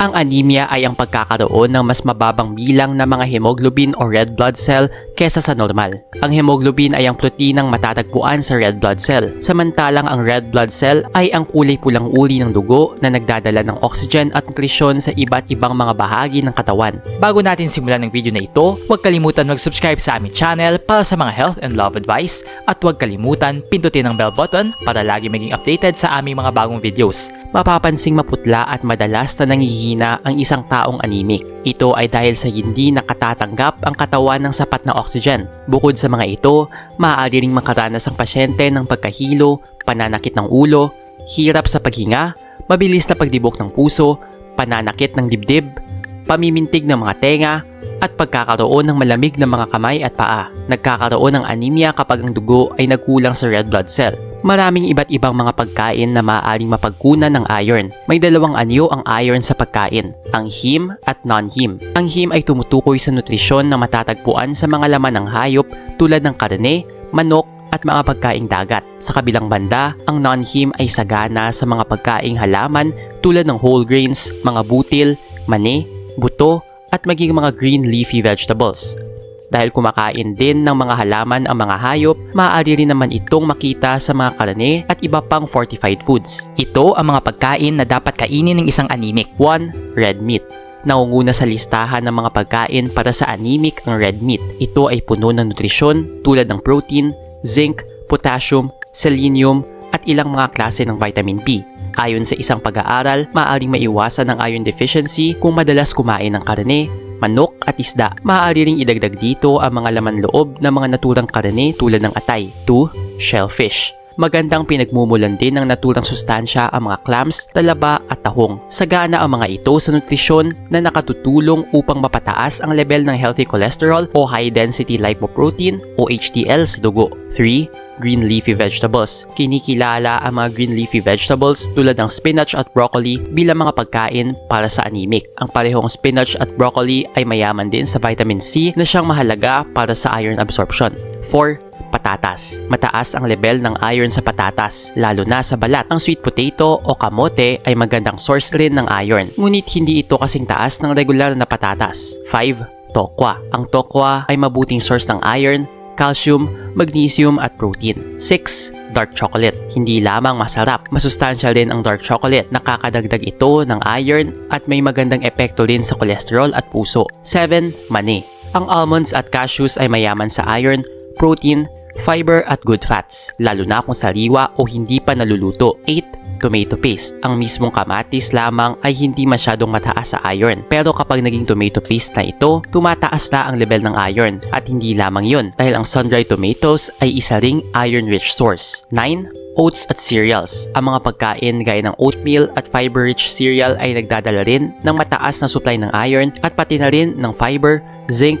Ang anemia ay ang pagkakaroon ng mas mababang bilang ng mga hemoglobin o red blood cell kesa sa normal. Ang hemoglobin ay ang proteinang matatagpuan sa red blood cell, samantalang ang red blood cell ay ang kulay pulang uri ng dugo na nagdadala ng oxygen at nutrisyon sa iba't ibang mga bahagi ng katawan. Bago natin simulan ng video na ito, huwag kalimutan mag-subscribe sa aming channel para sa mga health and love advice at huwag kalimutan pindutin ang bell button para lagi maging updated sa aming mga bagong videos. Mapapansing maputla at madalas na nangihina ang isang taong anemic. Ito ay dahil sa hindi nakatatanggap ang katawan ng sapat na oxygen. Bukod sa mga ito, maaari ring makaranas ang pasyente ng pagkahilo, pananakit ng ulo, hirap sa paghinga, mabilis na pagdibok ng puso, pananakit ng dibdib, pamimintig ng mga tenga, at pagkakaroon ng malamig na mga kamay at paa. Nagkakaroon ng anemia kapag ang dugo ay nagkulang sa red blood cell. Maraming iba't ibang mga pagkain na maaaring mapagkunan ng iron. May dalawang anyo ang iron sa pagkain, ang heme at non-heme. Ang heme ay tumutukoy sa nutrisyon na matatagpuan sa mga laman ng hayop tulad ng karne, manok, at mga pagkaing dagat. Sa kabilang banda, ang non-heme ay sagana sa mga pagkaing halaman tulad ng whole grains, mga butil, mani, buto, at maging mga green leafy vegetables. Dahil kumakain din ng mga halaman ang mga hayop, maaari rin naman itong makita sa mga karne at iba pang fortified foods. Ito ang mga pagkain na dapat kainin ng isang anemic. 1. Red meat. Naunguna sa listahan ng mga pagkain para sa anemic ang red meat. Ito ay puno ng nutrisyon tulad ng protein, zinc, potassium, selenium at ilang mga klase ng vitamin B. Ayon sa isang pag-aaral, maaaring maiwasan ang iron deficiency kung madalas kumain ng karne, manok at isda. Maaari ring idagdag dito ang mga laman loob ng mga naturang karne tulad ng atay. 2. Shellfish. Magandang pinagmumulan din ng naturang sustansya ang mga clams, talaba at tahong. Sagana ang mga ito sa nutrisyon na nakatutulong upang mapataas ang level ng healthy cholesterol o high density lipoprotein o HDL sa dugo. 3 green leafy vegetables. Kinikilala ang mga green leafy vegetables tulad ng spinach at broccoli bilang mga pagkain para sa anemic. Ang parehong spinach at broccoli ay mayaman din sa vitamin C na siyang mahalaga para sa iron absorption. 4 patatas. Mataas ang level ng iron sa patatas, lalo na sa balat. Ang sweet potato o kamote ay magandang source rin ng iron, ngunit hindi ito kasing taas ng regular na patatas. 5. Tokwa. Ang tokwa ay mabuting source ng iron, calcium, magnesium at protein. 6. Dark chocolate. Hindi lamang masarap, masustansya rin ang dark chocolate. Nakakadagdag ito ng iron at may magandang epekto rin sa kolesterol at puso. 7. Mani. Ang almonds at cashews ay mayaman sa iron, protein, fiber at good fats, lalo na kung sariwa o hindi pa naluluto. 8. Tomato paste. Ang mismong kamatis lamang ay hindi masyadong mataas sa iron. Pero kapag naging tomato paste na ito, tumataas na ang level ng iron. At hindi lamang yun, dahil ang sun-dried tomatoes ay isa ring iron-rich source. 9 oats at cereals. Ang mga pagkain gaya ng oatmeal at fiber-rich cereal ay nagdadala rin ng mataas na supply ng iron at pati na rin ng fiber, zinc,